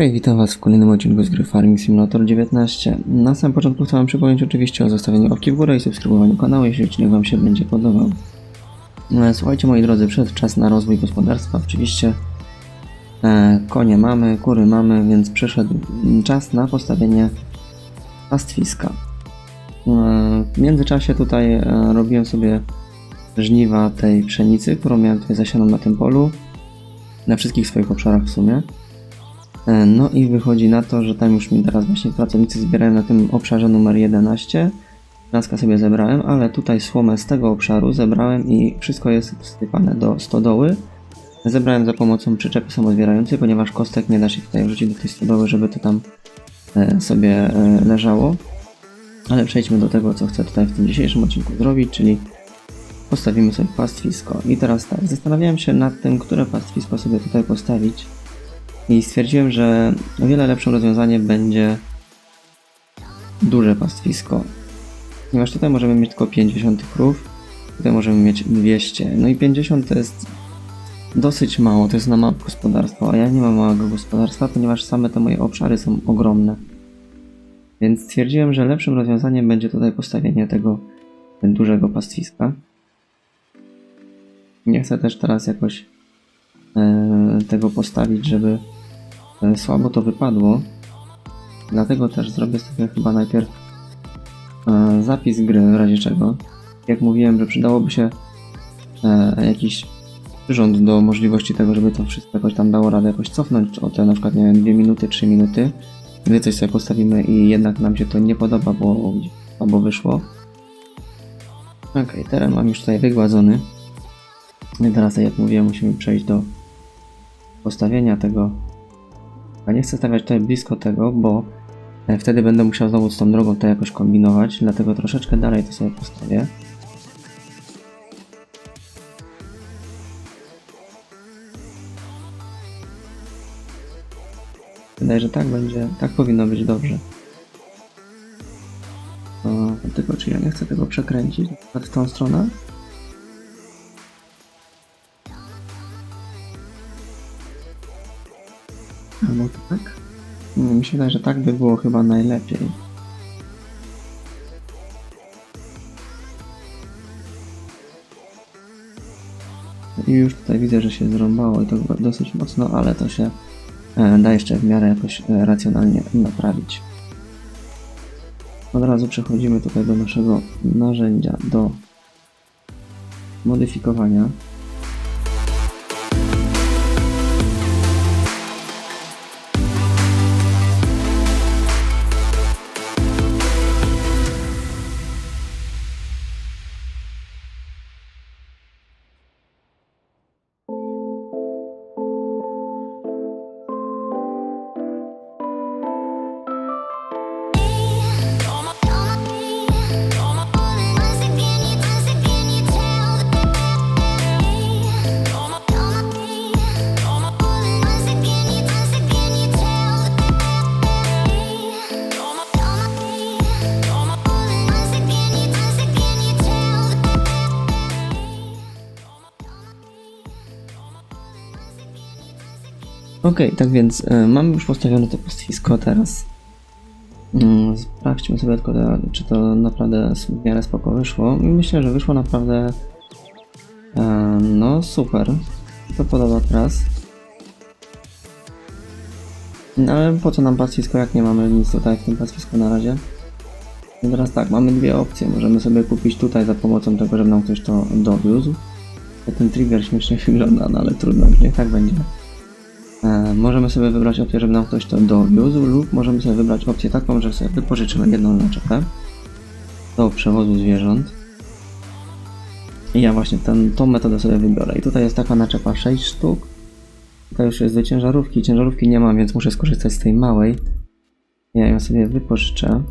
Hej, witam Was w kolejnym odcinku z gry Farming Simulator 19. Na samym początku chcę Wam przypomnieć oczywiście o zostawieniu łapki w górę i subskrybowaniu kanału, jeśli odcinek Wam się będzie podobał. E, Słuchajcie moi drodzy, przyszedł czas na rozwój gospodarstwa. Oczywiście e, konie mamy, kury mamy, więc przyszedł czas na postawienie pastwiska. E, W międzyczasie tutaj robiłem sobie żniwa tej pszenicy, którą miałem tutaj zasianą na tym polu. Na wszystkich swoich obszarach w sumie. E, No i wychodzi na to, że tam już mi teraz właśnie pracownicy zbierają na tym obszarze numer 11. Laska sobie zebrałem, ale tutaj słomę z tego obszaru zebrałem i wszystko jest wsypane do stodoły. Zebrałem za pomocą przyczepy samozbierającej, ponieważ kostek nie da się tutaj wrzucić do tej stodoły, żeby to tam e, sobie e, leżało. Ale przejdźmy do tego, co chcę tutaj w tym dzisiejszym odcinku zrobić, czyli postawimy sobie pastwisko. I teraz tak, zastanawiałem się nad tym, które pastwisko sobie tutaj postawić. I stwierdziłem, że o wiele lepszym rozwiązaniem będzie duże pastwisko. Ponieważ tutaj możemy mieć tylko 50 krów, tutaj możemy mieć 200. No i 50 to jest dosyć mało, to jest na małe gospodarstwo, a ja nie mam małego gospodarstwa, ponieważ same te moje obszary są ogromne. Więc stwierdziłem, że lepszym rozwiązaniem będzie tutaj postawienie tego dużego pastwiska. Nie chcę też teraz jakoś e, tego postawić, żeby słabo to wypadło. Dlatego też zrobię sobie chyba najpierw e, zapis gry, w razie czego. Jak mówiłem, że przydałoby się e, jakiś przyrząd do możliwości tego, żeby to wszystko jakoś tam dało radę jakoś cofnąć o te na przykład, nie wiem, 2 minuty, 3 minuty. Gdy coś sobie postawimy i jednak nam się to nie podoba, bo albo wyszło. Ok, teren mam już tutaj wygładzony. I teraz, tak jak mówiłem, musimy przejść do postawienia tego. A nie chcę stawiać tutaj blisko tego, bo e, wtedy będę musiał znowu z tą drogą to jakoś kombinować, dlatego troszeczkę dalej to sobie postawię. Wydaje, że tak będzie, tak powinno być dobrze. O, tylko czy ja nie chcę tego przekręcić w tą stronę? Mi się wydaje, że tak by było chyba najlepiej. I już tutaj widzę, że się zrąbało i to dosyć mocno, ale to się e, da jeszcze w miarę jakoś e, racjonalnie naprawić. Od razu przechodzimy tutaj do naszego narzędzia do modyfikowania. Okej, tak więc e, mamy już postawione to pastwisko teraz. Mm, sprawdźmy sobie tylko, to, czy to naprawdę w miarę spoko wyszło. I myślę, że wyszło naprawdę e, no super. To podoba teraz. No ale po co nam pastwisko, jak nie mamy nic tutaj w tym pastwisku na razie? I teraz tak, mamy dwie opcje. Możemy sobie kupić tutaj za pomocą tego, żeby nam ktoś to dowiózł. Ten trigger śmiesznie wygląda, no ale trudno, niech tak będzie. E, możemy sobie wybrać opcję, żeby nam ktoś to dowiózł lub możemy sobie wybrać opcję taką, że sobie wypożyczymy jedną naczepę do przewozu zwierząt. I ja właśnie ten, tą metodę sobie wybiorę. I tutaj jest taka naczepa 6 sztuk. Tutaj już jest do ciężarówki. Ciężarówki nie mam, więc muszę skorzystać z tej małej. Ja ją sobie wypożyczę.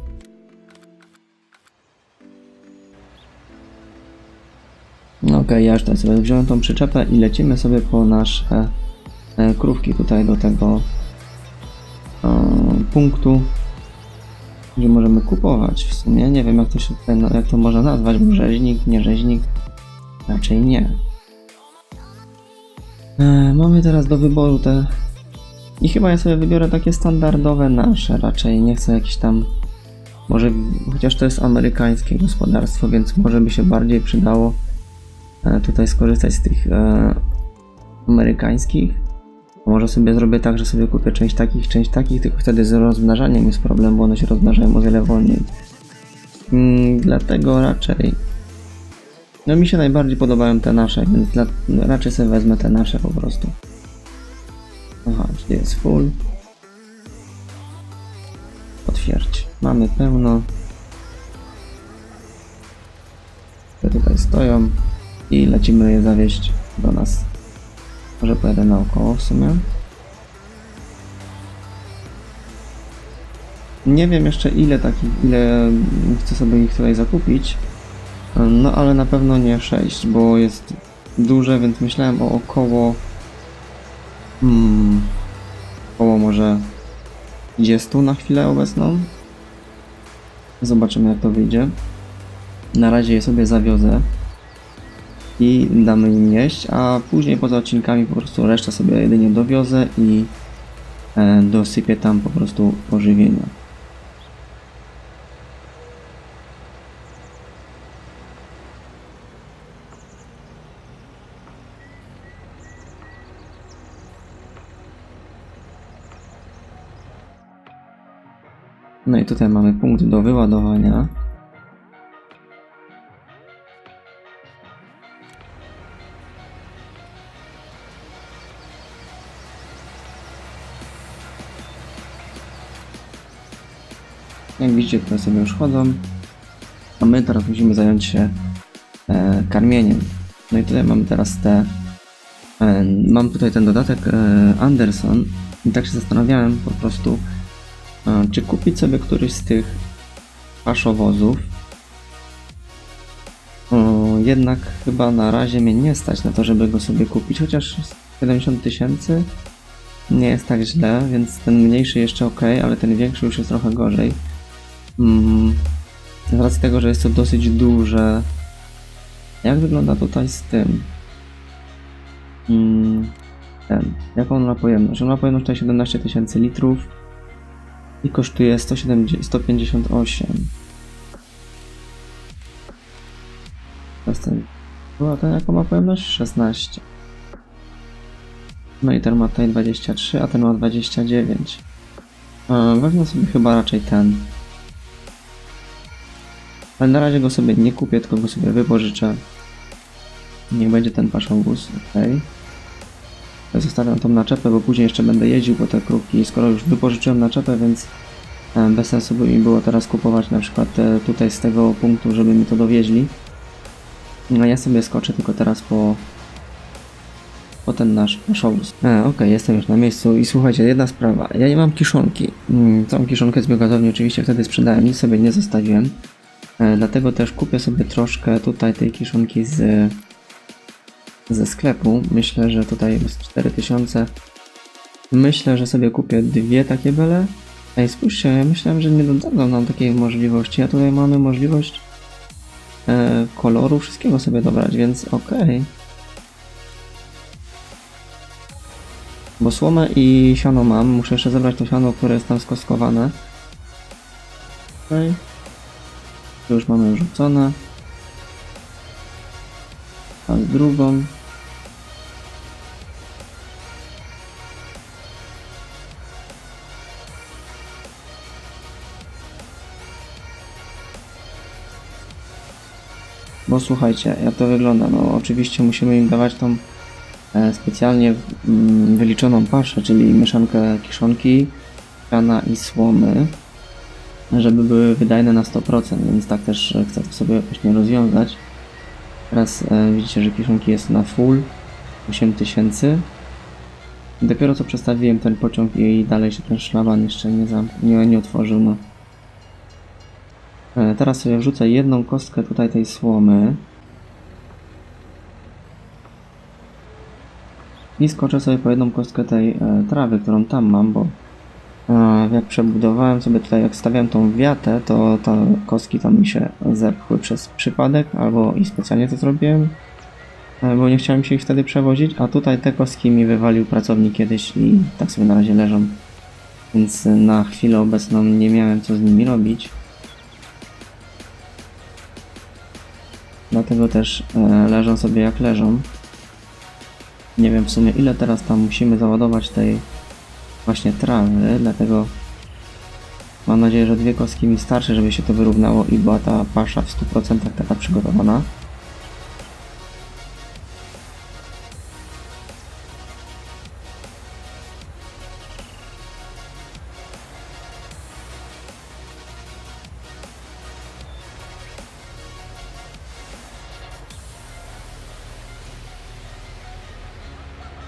No okej, ja już tutaj sobie wziąłem tą przyczepę i lecimy sobie po nasze krówki tutaj do tego e, punktu, gdzie możemy kupować w sumie. Nie wiem jak to się tutaj, jak to można nazwać, bo rzeźnik, nie rzeźnik, raczej nie. E, mamy teraz do wyboru te I chyba ja sobie wybiorę takie standardowe nasze, raczej nie chcę jakiś tam, może, chociaż to jest amerykańskie gospodarstwo, więc może by się bardziej przydało e, tutaj skorzystać z tych e, amerykańskich. Może sobie zrobię tak, że sobie kupię część takich, część takich, tylko wtedy z rozmnażaniem jest problem, bo one się rozmnażają o wiele wolniej. Mm, dlatego raczej. No mi się najbardziej podobają te nasze, więc dla, raczej sobie wezmę te nasze po prostu. Aha, czyli jest full. Potwierdź. Mamy pełno. Te tutaj stoją i lecimy je zawieźć do nas. Może pojadę naokoło w sumie. Nie wiem jeszcze ile takich, ile chcę sobie ich tutaj zakupić. No ale na pewno nie 6, bo jest duże, więc myślałem o około hmm, około może 20 na chwilę obecną. Zobaczymy jak to wyjdzie. Na razie je sobie zawiozę i damy im jeść, a później poza odcinkami po prostu resztę sobie jedynie dowiozę i e, dosypię tam po prostu pożywienia. No i tutaj mamy punkt do wyładowania. Jak widzicie, tutaj sobie już chodzą. A my teraz musimy zająć się e, karmieniem. No i tutaj mamy teraz te. E, mam tutaj ten dodatek e, Anderson. I tak się zastanawiałem po prostu, e, czy kupić sobie któryś z tych paszowozów. O, jednak chyba na razie mnie nie stać na to, żeby go sobie kupić, chociaż 70 tysięcy nie jest tak źle, więc ten mniejszy jeszcze ok, ale ten większy już jest trochę gorzej. Mm, z racji tego, że jest to dosyć duże. Jak wygląda tutaj z tym? Mm, ten. Jaką on ma pojemność? On ma pojemność tutaj 17 tysięcy litrów i kosztuje 170, 158. To jest ten. Ten jaką ma pojemność? 16. No i ten ma tutaj 23, a ten ma 29. E, Wezmę sobie chyba raczej ten. Ale na razie go sobie nie kupię, tylko go sobie wypożyczę. Niech będzie ten paszowóz, ok. Zostawiam tą naczepę, bo później jeszcze będę jeździł po te krówki. Skoro już wypożyczyłem naczepę, więc e, bez sensu by mi było teraz kupować na przykład e, tutaj z tego punktu, żeby mi to dowieźli. No ja sobie skoczę tylko teraz po, po ten nasz paszowóz. E, ok, jestem już na miejscu i słuchajcie, jedna sprawa. Ja nie mam kiszonki. Mm, Tą kiszonkę z biogazowni oczywiście wtedy sprzedałem, nic sobie nie zostawiłem. E, Dlatego też kupię sobie troszkę tutaj tej kiszonki z, ze sklepu. Myślę, że tutaj jest 4000. Myślę, że sobie kupię dwie takie bele. Ej, spójrzcie, ja myślałem, że nie dodadzą nam takiej możliwości, a tutaj mamy możliwość e, koloru, wszystkiego sobie dobrać, więc okej. Bo słomę i siano mam, muszę jeszcze zebrać to siano, które jest tam skoskowane. Okej. To już mamy rzucone. A z drugą. Bo słuchajcie, jak to wygląda? No oczywiście musimy im dawać tą e, specjalnie mm, wyliczoną paszę, czyli mieszankę kiszonki, siana i słomy żeby były wydajne na 100%, więc tak też e, chcę to sobie właśnie rozwiązać. Teraz e, widzicie, że kieszonki jest na full 8000. Dopiero co przestawiłem ten pociąg i dalej się ten szlaban jeszcze nie, nie, nie otworzył. No. E, teraz sobie wrzucę jedną kostkę tutaj tej słomy. I skoczę sobie po jedną kostkę tej e, trawy, którą tam mam, bo jak przebudowałem sobie tutaj, jak stawiałem tą wiatę, to te kostki tam mi się zepchły przez przypadek, albo i specjalnie to zrobiłem. bo nie chciałem się ich wtedy przewozić, a tutaj te kostki mi wywalił pracownik kiedyś i tak sobie na razie leżą. Więc na chwilę obecną nie miałem co z nimi robić. Dlatego też e, leżą sobie jak leżą. Nie wiem w sumie ile teraz tam musimy załadować tej właśnie trawy, dlatego mam nadzieję, że dwie kostki mi starczy, żeby się to wyrównało i była ta pasza w 100% taka przygotowana.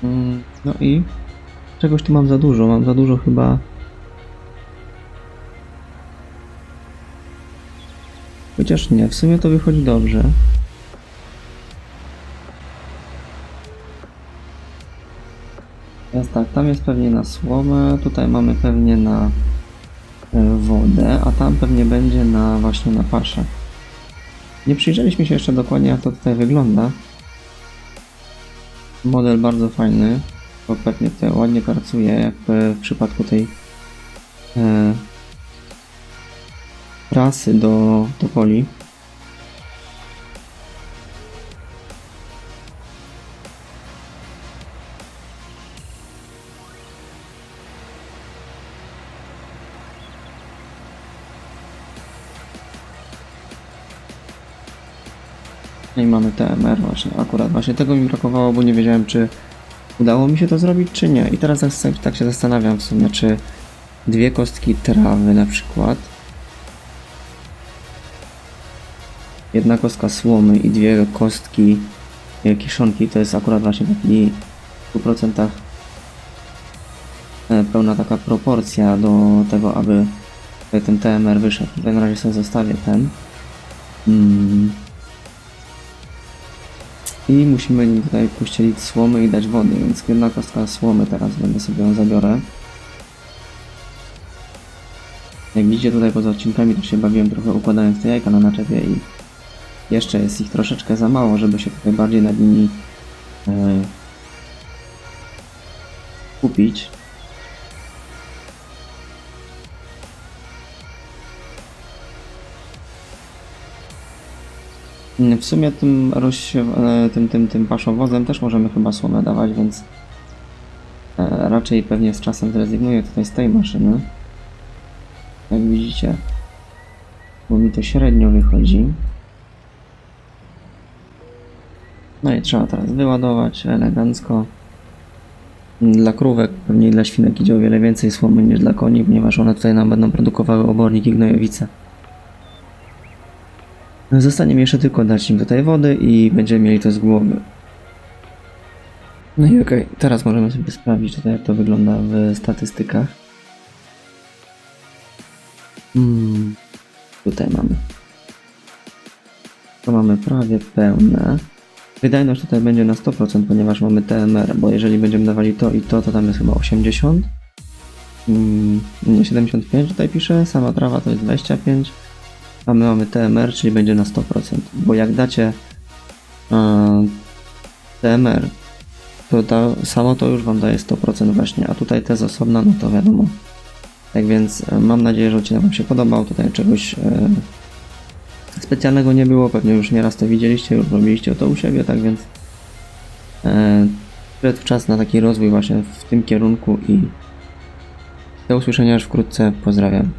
Mm, No i czegoś tu mam za dużo. Mam za dużo chyba. Chociaż nie, w sumie to wychodzi dobrze. Teraz tak, tam jest pewnie na słomę, tutaj mamy pewnie na e, wodę, a tam pewnie będzie na właśnie na paszę. Nie przyjrzeliśmy się jeszcze dokładnie jak to tutaj wygląda. Model bardzo fajny, bo pewnie tutaj ładnie pracuje, jak w przypadku tej e, prasy do topoli. No i mamy TMR właśnie, akurat właśnie tego mi brakowało, bo nie wiedziałem czy udało mi się to zrobić czy nie. I teraz tak się zastanawiam w sumie, czy dwie kostki trawy na przykład, jedna kostka słomy i dwie kostki e, kiszonki, to jest akurat właśnie w 100% e, pełna taka proporcja do tego, aby ten TMR wyszedł. Tutaj na razie sobie zostawię ten. Mm. I musimy tutaj pościelić słomy i dać wody, więc jedna kostka słomy teraz będę sobie ją zabiorę. Jak widzicie tutaj poza odcinkami też się bawiłem trochę układając te jajka na naczepie i jeszcze jest ich troszeczkę za mało, żeby się tutaj bardziej nad nimi e, kupić. W sumie tym, e, tym, tym, tym paszowozem też możemy chyba słomę dawać, więc e, raczej pewnie z czasem zrezygnuję tutaj z tej maszyny. Jak widzicie, bo mi to średnio wychodzi. No i trzeba teraz wyładować elegancko. Dla krówek, pewnie dla świnek idzie o wiele więcej słomy niż dla koni, ponieważ one tutaj nam będą produkowały obornik i gnojowice. Zostanie mi jeszcze tylko dać im tutaj wody i będziemy mieli to z głowy. No i okej, teraz możemy sobie sprawdzić tutaj jak to wygląda w statystykach. Hmm, tutaj mamy. To mamy prawie pełne. Wydajność tutaj będzie na 100%, ponieważ mamy TMR, bo jeżeli będziemy dawali to i to, to tam jest chyba 80. Mm, nie 75 tutaj pisze, sama trawa to jest 25 a my mamy TMR, czyli będzie na 100%. Bo jak dacie e, TMR, to ta, samo to już Wam daje 100% właśnie, a tutaj te z osobna, no to wiadomo. Tak więc e, mam nadzieję, że odcinek Wam się podobał. Tutaj czegoś e, specjalnego nie było, pewnie już nieraz to widzieliście, już robiliście to u siebie, tak więc przyszedł czas na taki rozwój właśnie w tym kierunku i do usłyszenia już wkrótce. Pozdrawiam.